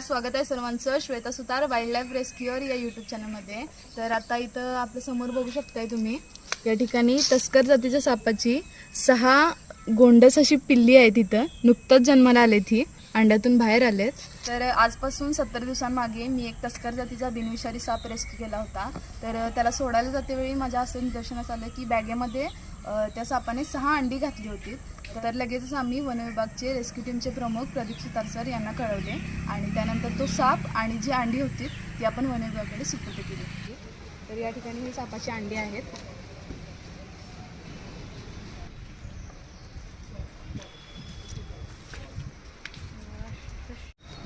स्वागत आहे सर्वांचं. Shweta Sutar wild life rescuer या यूट्यूब चॅनलमध्ये तर आता इथं आपल्यासमोर बघू शकताय तुम्ही. या ठिकाणी तस्कर जातीच्या सापाची सहा गोंडस अशी पिल्ली आहेत तिथं. नुकतंच जन्माला आले ही. अंड्यातून बाहेर आलेत. तर आजपासून सत्तर दिवसांमागे मी एक तस्कर जातीचा बिनविषारी साप रेस्क्यू केला होता. तर त्याला सोडायला जातेवेळी माझ्या असं निदर्शनास आलं की बॅगेमध्ये त्या सापाने सहा अंडी घातली होती. तर लगेचच आम्ही वनविभागचे रेस्क्यू टीमचे प्रमुख प्रदीप सुतार सर यांना कळवले आणि त्यानंतर तो साप आणि जी अंडी होती ती आपण वनविभागाकडे सुपूर्द केली. होती तर या ठिकाणी ही सापाची अंडी आहेत.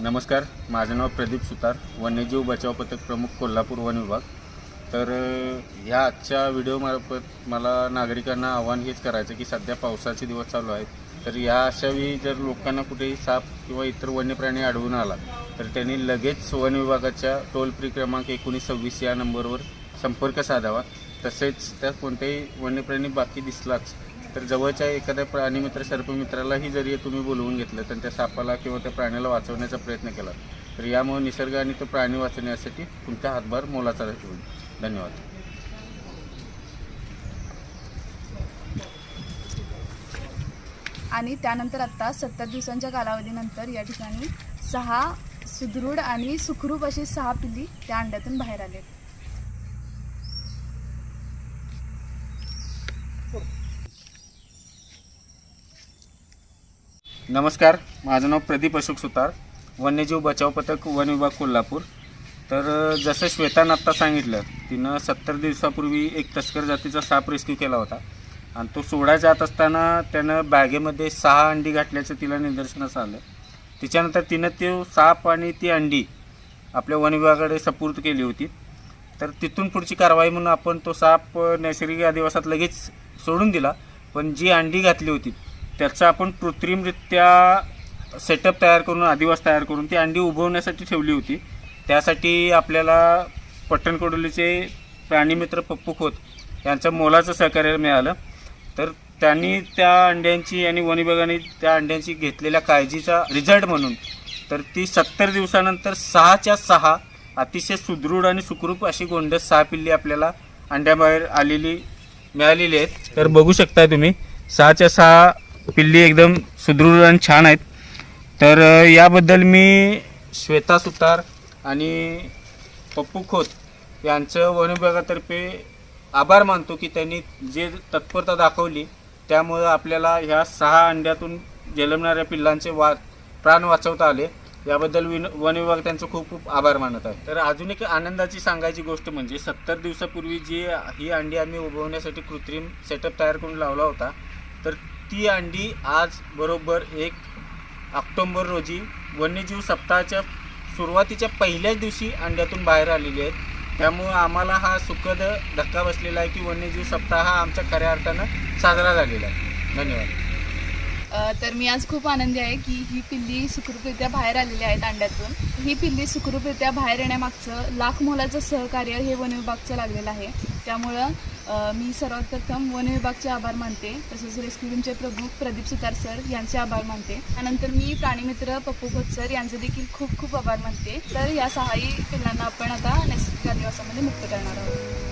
नमस्कार माझं नाव प्रदीप सुतार वन्यजीव बचाव पथक प्रमुख कोल्हापूर वन विभाग. तर ह्या आजच्या व्हिडिओमार्फत मला नागरिकांना आव्हान हेच करायचं की सध्या पावसाचे दिवस चालू आहेत. तर या अशा वेळी जर लोकांना कुठेही साप किंवा इतर वन्य प्राणी आढळून आला तर त्यांनी लगेच वन विभागाच्या टोल फ्री क्रमांक एकोणीस सव्वीस या नंबरवर संपर्क साधावा. तसेच त्यात कोणत्याही वन्यप्राणी बाकी दिसलाच तर जवळच्या एखाद्या प्राणीमित्र सर्पमित्रालाही जरी तुम्ही बोलवून घेतलं तर त्या सापाला किंवा त्या प्राण्याला वाचवण्याचा प्रयत्न केला. तर यामुळे निसर्ग आणि तो प्राणी वाचवण्यासाठी तुमचा हातभार मोलाचा होईल धन्यवाद. आणि त्यानंतर आता सत्तर दिवसांच्या कालावधीनंतर या ठिकाणी सहा सुदृढ आणि सुखरूप अशी सहा पिल्ली त्या अंड्यातून बाहेर आलेत नमस्कार माझं नाव प्रदीप अशोक सुतार वन्यजीव बचाव पथक वन विभाग कोल्हापूर. तर जसं श्वेतानं आत्ता सांगितलं तिनं सत्तर दिवसापूर्वी एक तस्कर जातीचा साप रेस्क्यू केला होता. आणि तो सोडा जात असताना त्यानं बॅगेमध्ये सहा अंडी घातल्याचं तिला निदर्शनास आलं. तिच्यानंतर तिनं ते साप आणि ती अंडी आपल्या वन विभागाकडे सपूर्द केली होती. तर तिथून पुढची कारवाई म्हणून आपण तो साप नैसर्गिक अधिवासात लगेच सोडून दिला. पण जी अंडी घातली होती त्याचं आपण कृत्रिमरित्या सेटअप तयार करून अधिवास तयार करून ती अंडी उभवण्यासाठी ठेवली होती. त्यासाठी आपल्याला पट्टणकडोलीचे प्राणीमित्र पप्पू खोत यांचं मोलाचं सहकार्य मिळालं. तर त्यांनी त्या अंड्यांची आणि वन विभागाने त्या अंड्यांची घेतलेल्या काळजीचा रिझल्ट म्हणून तर ती सत्तर दिवसानंतर सहाच्या सहा अतिशय सुदृढ आणि सुखरूप अशी गोंडस सहा पिल्ली आपल्याला अंड्याबाहेर आलेली मिळालेली आहेत. तर बघू शकता तुम्ही सहाच्या सहा पिल्ली एकदम सुदृढ आणि छान आहेत. तर याबद्दल मी श्वेता सुतार आणि पप्पू खोत यांचं वन विभागातर्फे आभार मानतो की त्यांनी जे तत्परता दाखवली त्यामुळं आपल्याला ह्या सहा अंड्यातून जलमणाऱ्या पिल्लांचे वा प्राण वाचवता आले. याबद्दल विन वन विभाग त्यांचं खूप खूप आभार मानत आहे. तर अजून एक आनंदाची सांगायची गोष्ट म्हणजे सत्तर दिवसापूर्वी जी ही अंडी आम्ही उभवण्यासाठी कृत्रिम सेटअप तयार करून लावला होता तर ती अंडी आज बरोबर एक ऑक्टोंबर रोजी वन्यजीव सप्ताहाच्या सुरुवातीच्या पहिल्याच दिवशी अंड्यातून बाहेर आलेली आहेत. त्यामुळं आम्हाला हा सुखद धक्का बसलेला आहे की वन्यजीव सप्ताह हा आमच्या खऱ्या अर्थानं साजरा झालेला आहे. धन्यवाद. तर मी आज खूप आनंदी आहे की ही पिल्ली सुखरूपरित्या बाहेर आलेली आहेत अंड्यातून. ही पिल्ली सुखरूपरित्या बाहेर येण्यामागचं लाख मोलाचं सहकार्य हे वनविभागचं लागलेलं आहे. त्यामुळं मी सर्वात प्रथम वन विभागचे आभार मानते तसेच रेस्क्यू रूमचे प्रमुख प्रदीप सुतार सर यांचे आभार मानते. त्यानंतर मी प्राणीमित्र पप्पू खोत सर यांचे देखील खूप खूप आभार मानते. तर या सहाही पिल्लांना आपण आता नैसर्गिक अधिवासामध्ये मुक्त करणार आहोत.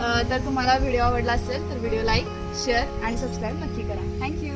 तर तुम्हाला व्हिडिओ आवडला असेल तर व्हिडिओ लाईक शेअर आणि सबस्क्राईब नक्की करा. Thank you